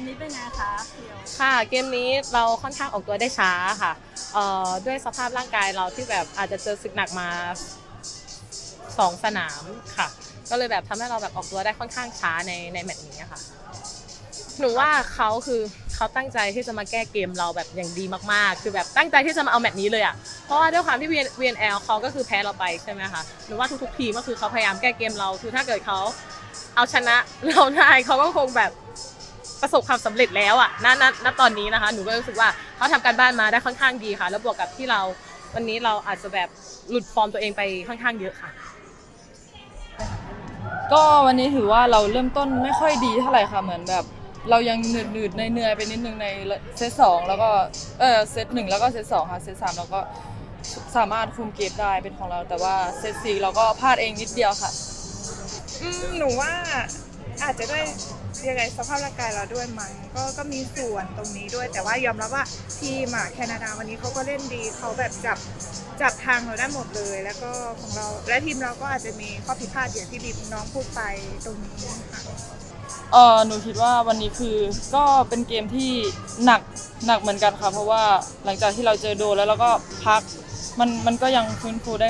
มนี้เป็นไงคะเพียวค่ะ เกมนี้เราค่อนข้างออกตัวได้ช้าค่ะเอ่อด้วยสภาพร่างกายเราที่แบบอาจจะเจอศึกหนักมาสองสนามค่ะ ก็เลยแบบทำให้เราแบบออกตัวได้ค่อนข้างช้าในในแมตช์นี้ค่ะ หนูว่าเขาคือเขาตั้งใจที่จะมาแก้เกมเราแบบอย่างดีมากๆ คือแบบตั้งใจที่จะมาเอาแมตช์นี้เลยอะ เพราะว่าด้วยความที่ VNL เขาก็คือแพ้เราไปใช่ไหมคะหนูว่าทุกๆทีมก็คือเขาพยายามแก้เกมเรา คือถ้าเกิดเขาเอาชนะเราได้เขาก็คงแบบ ประสบความสำเร็จแล้วอะณณณตอนนี้นะคะ หนูก็รู้สึกว่าเขาทำการบ้านมาได้ค่อนข้างดีค่ะ แล้วบวกกับที่เราวันนี้เราอาจจะแบบหลุดฟอร์มตัวเองไปค่อนข้างเยอะค่ะ ก็วันนี้ถือว่าเราเริ่มต้นไม่ค่อยดีเท่าไหร่ค่ะเหมือนแบบ เรายังหนืดหนืดๆเหนื่อยๆไปนิดนึงในเซตสองแล้วก็เออเซตหนึ่งแล้วก็เซตสองค่ะเซตสามเราก็สามารถคุมเกมได้เป็นของเรา แต่ว่าเซตสี่เราก็พลาดเองนิดเดียวค่ะอืมหนูว่าอาจจะด้ว ยังไงสภาพร่างกายเราด้วยมั้งก็ก็มีส่วนตรงนี้ด้วย แต่ว่ายอมรับว่าทีมอะแคนาดาวันนี้เขาก็เล่นดีเขาแบบจับจับทางเราได้หมดเลย แล้วก็ของเราและทีมเราก็อาจจะมีข้อผิดพลาดอย่างที่บีบน้องพูดไปตรงนี้ค่ะเออหนูคิดว่าวันนี้คือก็เป็นเกมที่หนักหนักเหมือนกันค่ะ เพราะว่าหลังจากที่เราเจอโดนแล้วเราก็พักมันมันก็ยังฟื้นฟูได้